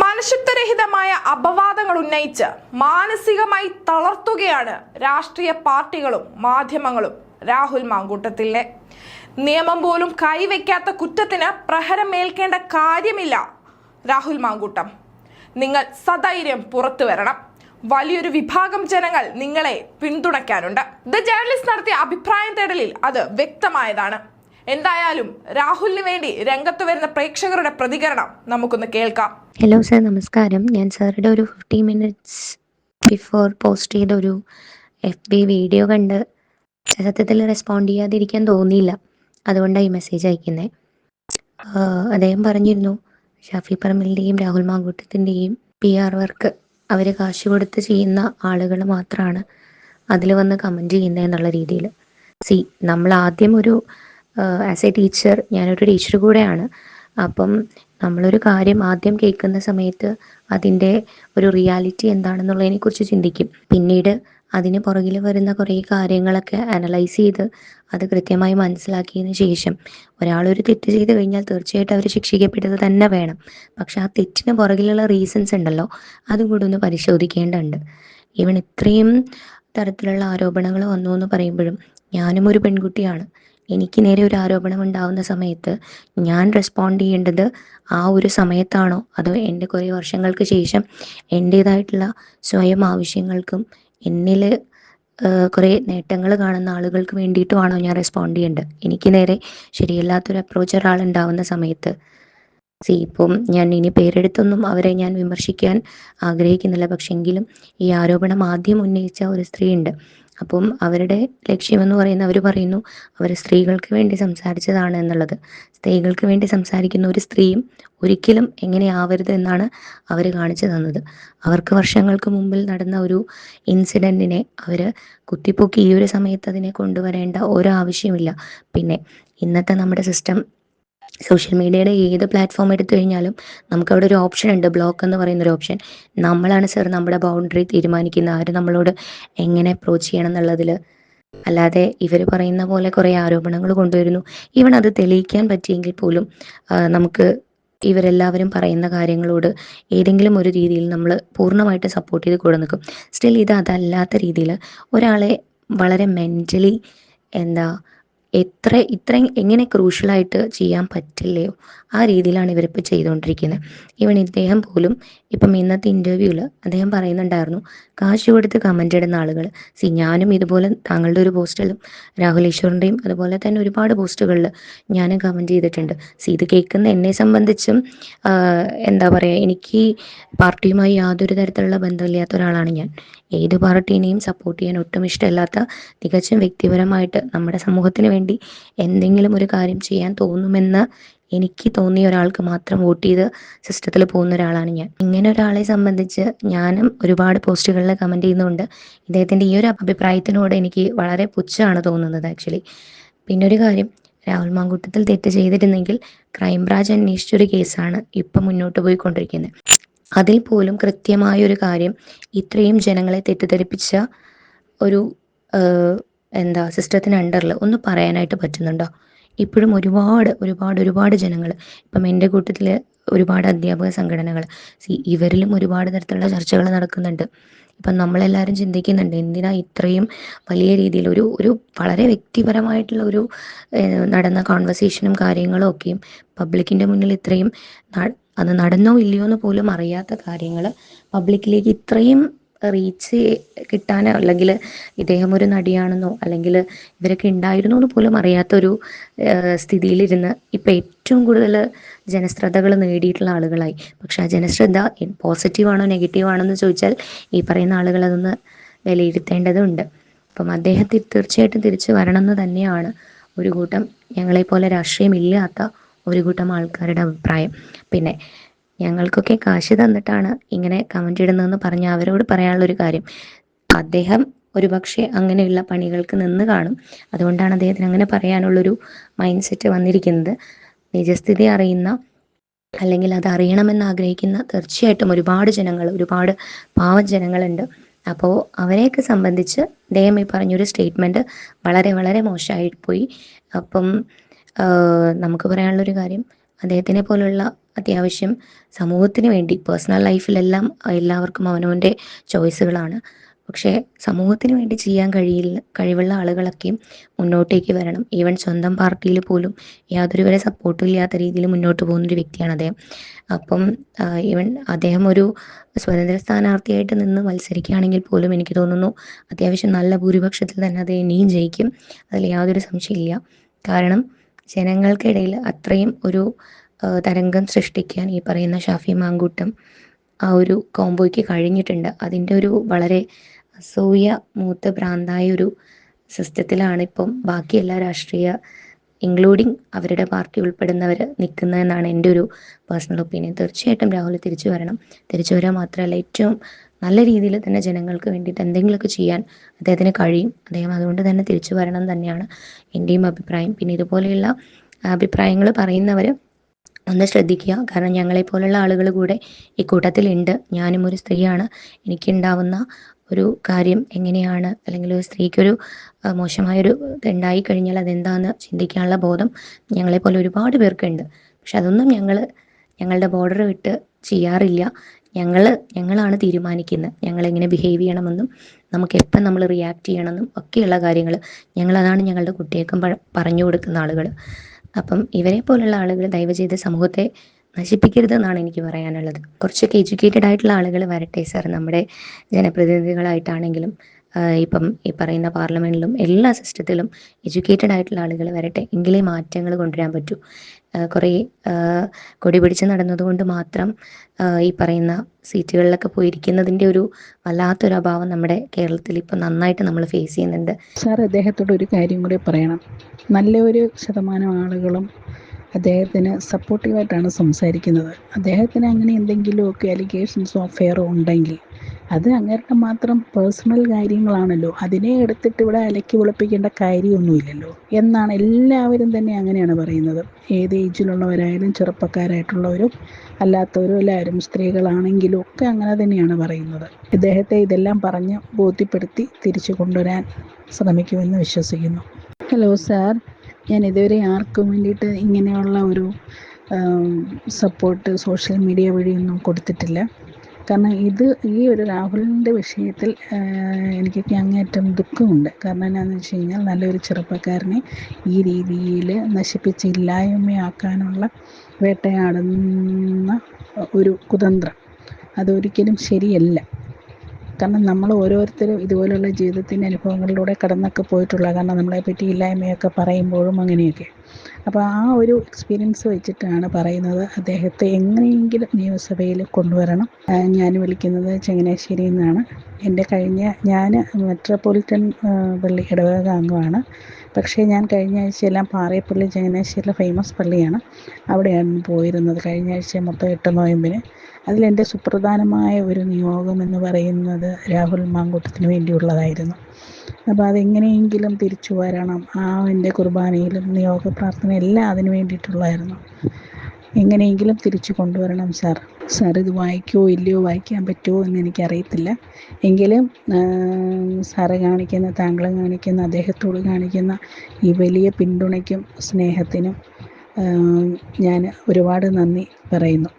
മനുഷ്യത്വരഹിതമായ അപവാദങ്ങൾ ഉന്നയിച്ച് മാനസികമായി തളർത്തുകയാണ് രാഷ്ട്രീയ പാർട്ടികളും മാധ്യമങ്ങളും. രാഹുൽ മാങ്കൂട്ടത്തിലെ നിയമം പോലും കൈവയ്ക്കാത്ത കുറ്റത്തിന് പ്രഹരമേൽക്കേണ്ട കാര്യമില്ല രാഹുൽ മാങ്കൂട്ടം. നിങ്ങൾ സധൈര്യം പുറത്തു വരണം. വലിയൊരു വിഭാഗം ജനങ്ങൾ നിങ്ങളെ പിന്തുണയ്ക്കാനുണ്ട്. ദ ജേർണലിസ്റ്റ് നടത്തിയ അഭിപ്രായം തേടലിൽ അത് വ്യക്തമായതാണ്. എന്തായാലും രാഹുലിന് വേണ്ടി രംഗത്ത് വരുന്ന പ്രേക്ഷകരുടെ പ്രതികരണം നമുക്കൊന്ന് കേൾക്കാം. ഹലോ സാർ നമസ്കാരം. ഞാൻ സാറുടെ ഒരു ഫിഫ്റ്റി മിനിറ്റ്സ് ബിഫോർ പോസ്റ്റ് ചെയ്ത ഒരു എഫ് ബി വീഡിയോ കണ്ട് സത്യത്തിൽ റെസ്പോണ്ട് ചെയ്യാതിരിക്കാൻ തോന്നിയില്ല. അതുകൊണ്ടാണ് ഈ മെസ്സേജ് അയക്കുന്നത് അദ്ദേഹം പറഞ്ഞിരുന്നു ഷാഫി പറമ്പലിന്റെയും രാഹുൽ മാങ്കൂട്ടത്തിന്റെയും പി ആർ വർക്ക് അവർ കാശ് കൊടുത്ത് ചെയ്യുന്ന ആളുകൾ മാത്രമാണ് അതിൽ വന്ന് കമന്റ് ചെയ്യുന്നത് എന്നുള്ള രീതിയിൽ സി നമ്മൾ ആദ്യം ഒരു ആസ് എ ടീച്ചർ ഞാനൊരു ടീച്ചർ കൂടെയാണ്. അപ്പം നമ്മളൊരു കാര്യം ആദ്യം കേൾക്കുന്ന സമയത്ത് അതിന്റെ ഒരു റിയാലിറ്റി എന്താണെന്നുള്ളതിനെ കുറിച്ച് ചിന്തിക്കും. പിന്നീട് അതിന് പുറകിൽ വരുന്ന കുറേ കാര്യങ്ങളൊക്കെ അനലൈസ് ചെയ്ത് അത് കൃത്യമായി മനസ്സിലാക്കിയതിന് ശേഷം ഒരാളൊരു തെറ്റ് ചെയ്ത് കഴിഞ്ഞാൽ തീർച്ചയായിട്ടും അവർ ശിക്ഷിക്കപ്പെട്ടത് തന്നെ വേണം. പക്ഷെ ആ തെറ്റിന് പുറകിലുള്ള റീസൺസ് ഉണ്ടല്ലോ അതും കൂടി ഒന്ന് പരിശോധിക്കേണ്ടതുണ്ട്. ഇവൻ ഇത്രയും തരത്തിലുള്ള ആരോപണങ്ങൾ വന്നു എന്ന് പറയുമ്പോഴും ഞാനും ഒരു പെൺകുട്ടിയാണ്. എനിക്ക് നേരെ ഒരു ആരോപണം ഉണ്ടാവുന്ന സമയത്ത് ഞാൻ റെസ്പോണ്ട് ചെയ്യേണ്ടത് ആ ഒരു സമയത്താണോ? അതോ എന്റെ കുറേ വർഷങ്ങൾക്ക് ശേഷം എന്റേതായിട്ടുള്ള സ്വയം ആവശ്യങ്ങൾക്കും എന്നിൽ കുറേ നേട്ടങ്ങൾ കാണുന്ന ആളുകൾക്ക് വേണ്ടിയിട്ടുമാണോ ഞാൻ റെസ്പോണ്ട് ചെയ്യേണ്ടത്? എനിക്ക് നേരെ ശരിയല്ലാത്തൊരു അപ്രോച്ച് ഒരാളുണ്ടാവുന്ന സമയത്ത്. സി ഇപ്പം ഞാൻ ഇനി പേരെടുത്തൊന്നും അവരെ ഞാൻ വിമർശിക്കാൻ ആഗ്രഹിക്കുന്നില്ല. പക്ഷെങ്കിലും ഈ ആരോപണം ആദ്യം ഉന്നയിച്ച ഒരു സ്ത്രീ ഉണ്ട്. അപ്പം അവരുടെ ലക്ഷ്യമെന്ന് പറയുന്ന അവർ പറയുന്നു അവർ സ്ത്രീകൾക്ക് വേണ്ടി സംസാരിച്ചതാണ് എന്നുള്ളത്. സ്ത്രീകൾക്ക് വേണ്ടി സംസാരിക്കുന്ന ഒരു സ്ത്രീയും ഒരിക്കലും എങ്ങനെയാവരുത് എന്നാണ് അവർ കാണിച്ചു തന്നത്. അവർക്ക് വർഷങ്ങൾക്ക് മുമ്പിൽ നടന്ന ഒരു ഇൻസിഡന്റിനെ അവർ കുത്തിപ്പൊക്കി ഈ ഒരു സമയത്ത് അതിനെ കൊണ്ടുവരേണ്ട ഒരു ആവശ്യമില്ല. പിന്നെ ഇന്നത്തെ നമ്മുടെ സിസ്റ്റം സോഷ്യൽ മീഡിയയുടെ ഏത് പ്ലാറ്റ്ഫോം എടുത്തു കഴിഞ്ഞാലും നമുക്കവിടെ ഒരു ഓപ്ഷൻ ഉണ്ട്. ബ്ലോക്ക് എന്ന് പറയുന്ന ഒരു ഓപ്ഷൻ. നമ്മളാണ് സർ നമ്മുടെ ബൗണ്ടറി തീരുമാനിക്കുന്ന ആര് നമ്മളോട് എങ്ങനെ അപ്രോച്ച് ചെയ്യണം എന്നുള്ളതിൽ. അല്ലാതെ ഇവർ പറയുന്ന പോലെ കുറേ ആരോപണങ്ങൾ കൊണ്ടുവരുന്നു. ഈവൻ അത് തെളിയിക്കാൻ പറ്റിയെങ്കിൽ പോലും നമുക്ക് ഇവരെല്ലാവരും പറയുന്ന കാര്യങ്ങളോട് ഏതെങ്കിലും ഒരു രീതിയിൽ നമ്മൾ പൂർണമായിട്ട് സപ്പോർട്ട് ചെയ്ത് കൂടെ നിൽക്കും. സ്റ്റിൽ ഇത് അതല്ലാത്ത രീതിയിൽ ഒരാളെ വളരെ മെന്റലി എന്താ എത്ര ഇത്രയും എങ്ങനെ ക്രൂഷ്യലായിട്ട് ചെയ്യാൻ പറ്റില്ലയോ? ആ രീതിയിലാണ് ഇവരിപ്പോൾ ചെയ്തുകൊണ്ടിരിക്കുന്നത് ഈവൻ ഇദ്ദേഹം പോലും ഇപ്പം ഇന്നത്തെ ഇന്റർവ്യൂവിൽ അദ്ദേഹം പറയുന്നുണ്ടായിരുന്നു കാശ് കൊടുത്ത് കമന്റ് ഇടുന്ന ആളുകൾ സി ഞാനും ഇതുപോലെ താങ്കളുടെ ഒരു പോസ്റ്റിലും രാഹുൽ ഈശ്വറിന്റെയും അതുപോലെ തന്നെ ഒരുപാട് പോസ്റ്റുകളിൽ ഞാനും കമന്റ് ചെയ്തിട്ടുണ്ട്. സി ഇത് കേൾക്കുന്ന എന്നെ സംബന്ധിച്ചും എന്താ പറയുക എനിക്ക് പാർട്ടിയുമായി യാതൊരു തരത്തിലുള്ള ബന്ധമില്ലാത്ത ഒരാളാണ് ഞാൻ. ഏത് പാർട്ടീനെയും സപ്പോർട്ട് ചെയ്യാൻ ഒട്ടും ഇഷ്ടമില്ലാത്ത തികച്ചും വ്യക്തിപരമായിട്ട് നമ്മുടെ സമൂഹത്തിന് വേണ്ടി എന്തെങ്കിലും ഒരു കാര്യം ചെയ്യാൻ തോന്നുമെന്ന് എനിക്ക് തോന്നിയ ഒരാൾക്ക് മാത്രം വോട്ട് ചെയ്ത് സിസ്റ്റത്തിൽ പോകുന്ന ഒരാളാണ് ഞാൻ. ഇങ്ങനെ ഒരാളെ സംബന്ധിച്ച് ഞാനും ഒരുപാട് പോസ്റ്റുകളിൽ കമന്റ് ചെയ്യുന്നുണ്ട്. ഇദ്ദേഹത്തിന്റെ ഈ ഒരു അഭിപ്രായത്തിനോട് എനിക്ക് വളരെ പുച്ഛമാണ് തോന്നുന്നത് ആക്ച്വലി. പിന്നെ ഒരു കാര്യം രാഹുൽ മാങ്കൂട്ടത്തിൽ തെറ്റ് ചെയ്തിരുന്നെങ്കിൽ ക്രൈംബ്രാഞ്ച് അന്വേഷിച്ചൊരു കേസാണ് ഇപ്പം മുന്നോട്ട് പോയിക്കൊണ്ടിരിക്കുന്നത്. അതിൽ പോലും കൃത്യമായ ഒരു കാര്യം ഇത്രയും ജനങ്ങളെ തെറ്റിദ്ധരിപ്പിച്ച ഒരു എന്താ സിസ്റ്റത്തിന് അണ്ടറിൽ ഒന്ന് പറയാനായിട്ട് പറ്റുന്നുണ്ടോ? ഇപ്പോഴും ഒരുപാട് ഒരുപാട് ഒരുപാട് ജനങ്ങൾ ഇപ്പം എന്റെ കൂട്ടത്തിൽ ഒരുപാട് അധ്യാപക സംഘടനകൾ സി ഇവരിലും ഒരുപാട് തരത്തിലുള്ള ചർച്ചകൾ നടക്കുന്നുണ്ട്. ഇപ്പം നമ്മളെല്ലാവരും ചിന്തിക്കുന്നുണ്ട് എന്തിനാ ഇത്രയും വലിയ രീതിയിൽ ഒരു ഒരു വളരെ വ്യക്തിപരമായിട്ടുള്ള ഒരു നടന്ന കോൺവെർസേഷനും കാര്യങ്ങളും ഒക്കെയും പബ്ലിക്കിന്റെ മുന്നിൽ ഇത്രയും അത് നടന്നോ ഇല്ലയോ എന്ന് പോലും അറിയാത്ത കാര്യങ്ങൾ പബ്ലിക്കിലേക്ക് ഇത്രയും റീച്ച് കിട്ടാനോ അല്ലെങ്കിൽ ഇദ്ദേഹം ഒരു നടിയാണെന്നോ അല്ലെങ്കിൽ ഇവരൊക്കെ ഉണ്ടായിരുന്നു എന്ന് പോലും അറിയാത്തൊരു സ്ഥിതിയിലിരുന്ന് ഇപ്പം ഏറ്റവും കൂടുതൽ ജനശ്രദ്ധകൾ നേടിയിട്ടുള്ള ആളുകളായി. പക്ഷെ ആ ജനശ്രദ്ധ പോസിറ്റീവാണോ നെഗറ്റീവാണോ എന്ന് ചോദിച്ചാൽ ഈ പറയുന്ന ആളുകൾ അതൊന്ന് വിലയിരുത്തേണ്ടതുണ്ട്. അപ്പം അദ്ദേഹത്തെ തീർച്ചയായിട്ടും തിരിച്ചു വരണം എന്ന് തന്നെയാണ് ഒരു കൂട്ടം ഞങ്ങളെപ്പോലെ രാഷ്ട്രീയമില്ലാത്ത ഒരു കൂട്ടം ആൾക്കാരുടെ അഭിപ്രായം. പിന്നെ ഞങ്ങൾക്കൊക്കെ കാശ് തന്നിട്ടാണ് ഇങ്ങനെ കമന്റ് ഇടുന്നതെന്ന് പറഞ്ഞ അവരോട് പറയാനുള്ള ഒരു കാര്യം. അദ്ദേഹം ഒരുപക്ഷെ അങ്ങനെയുള്ള പണികൾക്ക് നിന്ന് കാണും. അതുകൊണ്ടാണ് അദ്ദേഹത്തിന് അങ്ങനെ പറയാനുള്ളൊരു മൈൻഡ് സെറ്റ് വന്നിരിക്കുന്നത്. നിജസ്ഥിതി അറിയുന്ന അല്ലെങ്കിൽ അത് അറിയണമെന്ന് ആഗ്രഹിക്കുന്ന തീർച്ചയായിട്ടും ഒരുപാട് ജനങ്ങൾ ഒരുപാട് പാവം ജനങ്ങളുണ്ട്. അപ്പോൾ അവരെയൊക്കെ സംബന്ധിച്ച് അദ്ദേഹം ഈ പറഞ്ഞൊരു സ്റ്റേറ്റ്മെന്റ് വളരെ വളരെ മോശമായി പോയി അപ്പം നമുക്ക് പറയാനുള്ളൊരു കാര്യം അദ്ദേഹത്തിനെ പോലുള്ള അത്യാവശ്യം സമൂഹത്തിന് വേണ്ടി പേഴ്സണൽ ലൈഫിലെല്ലാം എല്ലാവർക്കും അവനവന്റെ ചോയ്സുകളാണ് പക്ഷേ സമൂഹത്തിന് വേണ്ടി ചെയ്യാൻ കഴിയില്ല കഴിവുള്ള ആളുകളൊക്കെയും മുന്നോട്ടേക്ക് വരണം. ഈവൻ സ്വന്തം പാർട്ടിയിൽ പോലും യാതൊരു വരെ സപ്പോർട്ടും ഇല്ലാത്ത രീതിയിൽ മുന്നോട്ട് പോകുന്നൊരു വ്യക്തിയാണ് അദ്ദേഹം. അപ്പം ഈവൻ അദ്ദേഹം ഒരു സ്വതന്ത്ര സ്ഥാനാർത്ഥിയായിട്ട് നിന്ന് മത്സരിക്കുകയാണെങ്കിൽ പോലും എനിക്ക് തോന്നുന്നു അത്യാവശ്യം നല്ല ഭൂരിപക്ഷത്തിൽ തന്നെ അത് ഇനിയും ജയിക്കും. അതിൽ യാതൊരു സംശയമില്ല കാരണം ജനങ്ങൾക്കിടയിൽ അത്രയും ഒരു തരംഗം സൃഷ്ടിക്കാൻ ഈ പറയുന്ന ഷാഫി മാങ്കൂട്ടം ആ ഒരു കോംബോയ്ക്ക് കഴിഞ്ഞിട്ടുണ്ട്. അതിന്റെ ഒരു വളരെ അസൂയ മൂത്ത് ഭ്രാന്തായ ഒരു സിസ്റ്റത്തിലാണ് ഇപ്പം ബാക്കി എല്ലാ രാഷ്ട്രീയ ഇൻക്ലൂഡിങ് അവരുടെ പാർട്ടി ഉൾപ്പെടുന്നവർ നിൽക്കുന്നതെന്നാണ് എന്റെ ഒരു പേഴ്സണൽ ഒപ്പീനിയൻ തീർച്ചയായിട്ടും രാഹുൽ തിരിച്ചു വരണം. തിരിച്ചു വരാൻ മാത്രമല്ല ഏറ്റവും നല്ല രീതിയിൽ തന്നെ ജനങ്ങൾക്ക് വേണ്ടിയിട്ട് എന്തെങ്കിലുമൊക്കെ ചെയ്യാൻ അദ്ദേഹത്തിന് കഴിയും. അദ്ദേഹം അതുകൊണ്ട് തന്നെ തിരിച്ചു വരണം തന്നെയാണ് എന്റെയും അഭിപ്രായം. പിന്നെ ഇതുപോലെയുള്ള അഭിപ്രായങ്ങൾ പറയുന്നവർ ഒന്ന് ശ്രദ്ധിക്കുക. കാരണം ഞങ്ങളെപ്പോലുള്ള ആളുകൾ കൂടെ ഈ കൂട്ടത്തിലുണ്ട്. ഞാനും ഒരു സ്ത്രീയാണ്. എനിക്കുണ്ടാവുന്ന ഒരു കാര്യം എങ്ങനെയാണ്? അല്ലെങ്കിൽ ഒരു സ്ത്രീക്കൊരു മോശമായൊരു ഇതുണ്ടായി കഴിഞ്ഞാൽ അതെന്താണെന്ന് ചിന്തിക്കാനുള്ള ബോധം ഞങ്ങളെപ്പോലെ ഒരുപാട് പേർക്കുണ്ട്. പക്ഷെ അതൊന്നും ഞങ്ങൾ ഞങ്ങളുടെ ബോർഡർ വിട്ട് ചെയ്യാറില്ല. ഞങ്ങൾ ഞങ്ങളാണ് തീരുമാനിക്കുന്നത് ഞങ്ങൾ എങ്ങനെ ബിഹേവ് ചെയ്യണമെന്നും നമുക്ക് എപ്പം നമ്മൾ റിയാക്ട് ചെയ്യണമെന്നും ഒക്കെയുള്ള കാര്യങ്ങൾ ഞങ്ങളതാണ് ഞങ്ങളുടെ കുട്ടികൾക്കും പറഞ്ഞു കൊടുക്കുന്ന ആളുകൾ അപ്പം ഇവരെ പോലുള്ള ആളുകൾ ദയവ് ചെയ്ത് സമൂഹത്തെ നശിപ്പിക്കരുതെന്നാണ് എനിക്ക് പറയാനുള്ളത്. കുറച്ചൊക്കെ എഡ്യൂക്കേറ്റഡ് ആയിട്ടുള്ള ആളുകൾ വരട്ടെ സാർ നമ്മുടെ ജനപ്രതിനിധികളായിട്ടാണെങ്കിലും ഇപ്പം ഈ പറയുന്ന പാർലമെന്റിലും എല്ലാ സിസ്റ്റത്തിലും എഡ്യൂക്കേറ്റഡ് ആയിട്ടുള്ള ആളുകൾ വരട്ടെ. എങ്കിലേ മാറ്റങ്ങൾ കൊണ്ടുവരാൻ പറ്റൂ. കുറേ കൊടി പിടിച്ച് നടന്നതുകൊണ്ട് മാത്രം ഈ പറയുന്ന സീറ്റുകളിലൊക്കെ പോയിരിക്കുന്നതിന്റെ ഒരു വല്ലാത്തൊരു അഭാവം നമ്മുടെ കേരളത്തിൽ ഇപ്പം നന്നായിട്ട് നമ്മൾ ഫേസ് ചെയ്യുന്നുണ്ട്. സാർ അദ്ദേഹത്തോട് ഒരു കാര്യം കൂടി പറയണം. നല്ല ഒരു ശതമാനം ആളുകളും അദ്ദേഹത്തിന് സപ്പോർട്ടീവായിട്ടാണ് സംസാരിക്കുന്നത്. അദ്ദേഹത്തിന് അങ്ങനെ എന്തെങ്കിലുമൊക്കെ അലിഗേഷൻസോ അഫെയറോ ഉണ്ടെങ്കിൽ അത് അങ്ങേരുടെ മാത്രം പേഴ്സണൽ കാര്യങ്ങളാണല്ലോ. അതിനെ എടുത്തിട്ട് ഇവിടെ അലക്കി വിളപ്പിക്കേണ്ട കാര്യമൊന്നുമില്ലല്ലോ. എന്നാണ് എല്ലാവരും തന്നെ അങ്ങനെയാണ് പറയുന്നത്. ഏത് ഏജിലുള്ളവരായാലും ചെറുപ്പക്കാരായിട്ടുള്ളവരും അല്ലാത്തവരും എല്ലാവരും സ്ത്രീകളാണെങ്കിലും ഒക്കെ അങ്ങനെ തന്നെയാണ് പറയുന്നത്. ഇദ്ദേഹത്തെ ഇതെല്ലാം പറഞ്ഞ് ബോധ്യപ്പെടുത്തി തിരിച്ചു കൊണ്ടുവരാൻ ശ്രമിക്കുമെന്ന് വിശ്വസിക്കുന്നു. ഹലോ സാർ ഞാൻ ഇതുവരെ ആർക്കും വേണ്ടിയിട്ട് ഇങ്ങനെയുള്ള ഒരു സപ്പോർട്ട് സോഷ്യൽ മീഡിയ വഴിയൊന്നും കൊടുത്തിട്ടില്ല. കാരണം ഇത് ഈ ഒരു രാഹുലിന്റെ വിഷയത്തിൽ എനിക്ക് അങ്ങേറ്റം ദുഃഖമുണ്ട്. കാരണം എന്നാന്ന് വെച്ച് കഴിഞ്ഞാൽ നല്ലൊരു ചെറുപ്പക്കാരനെ ഈ രീതിയിൽ നശിപ്പിച്ച് ഇല്ലായ്മയാക്കാനുള്ള വേട്ടയാടുന്ന ഒരു കുതന്ത്രം. അതൊരിക്കലും ശരിയല്ല. കാരണം നമ്മൾ ഓരോരുത്തരും ഇതുപോലുള്ള ജീവിതത്തിന്റെ അനുഭവങ്ങളിലൂടെ കടന്നൊക്കെ പോയിട്ടുള്ള കാരണം നമ്മളെ പറ്റി ഇല്ലായ്മയൊക്കെ പറയുമ്പോഴും അങ്ങനെയൊക്കെ. അപ്പോൾ ആ ഒരു എക്സ്പീരിയൻസ് വെച്ചിട്ടാണ് പറയുന്നത്. അദ്ദേഹത്തെ എങ്ങനെയെങ്കിലും നിയമസഭയിൽ കൊണ്ടുവരണം. ഞാൻ വിളിക്കുന്നത് ചങ്ങനാശ്ശേരിയിൽ നിന്നാണ്. എന്റെ കഴിഞ്ഞ ഞാൻ മെട്രോപൊളിറ്റൻ പള്ളി ഇടവക അംഗമാണ്. പക്ഷേ ഞാൻ കഴിഞ്ഞ ആഴ്ചയെല്ലാം പാറയപ്പള്ളി ചങ്ങനാശ്ശേരിയിലെ ഫേമസ് പള്ളിയാണ്. അവിടെയാണ് പോയിരുന്നത് കഴിഞ്ഞ ആഴ്ച മൊത്തം എട്ട് നോയമ്പിന്. അതിലെന്റെ സുപ്രധാനമായ ഒരു നിയോഗം എന്ന് പറയുന്നത് രാഹുൽ മാങ്കൂട്ടത്തിന് വേണ്ടിയുള്ളതായിരുന്നു. അപ്പോൾ അതെങ്ങനെയെങ്കിലും തിരിച്ചു വരണം. ആ എന്റെ കുർബാനയിലും നിയോഗ പ്രാർത്ഥന എല്ലാം അതിന് വേണ്ടിയിട്ടുള്ളതായിരുന്നു എങ്ങനെയെങ്കിലും തിരിച്ചു കൊണ്ടുവരണം സാർ. സാർ ഇത് വായിക്കുമോ ഇല്ലയോ വായിക്കാൻ പറ്റുമോ എന്ന് എനിക്കറിയത്തില്ല. എങ്കിലും സാറ് കാണിക്കുന്ന താങ്കൾ കാണിക്കുന്ന അദ്ദേഹത്തോട് കാണിക്കുന്ന ഈ വലിയ പിന്തുണയ്ക്കും സ്നേഹത്തിനും ഞാൻ ഒരുപാട് നന്ദി പറയുന്നു.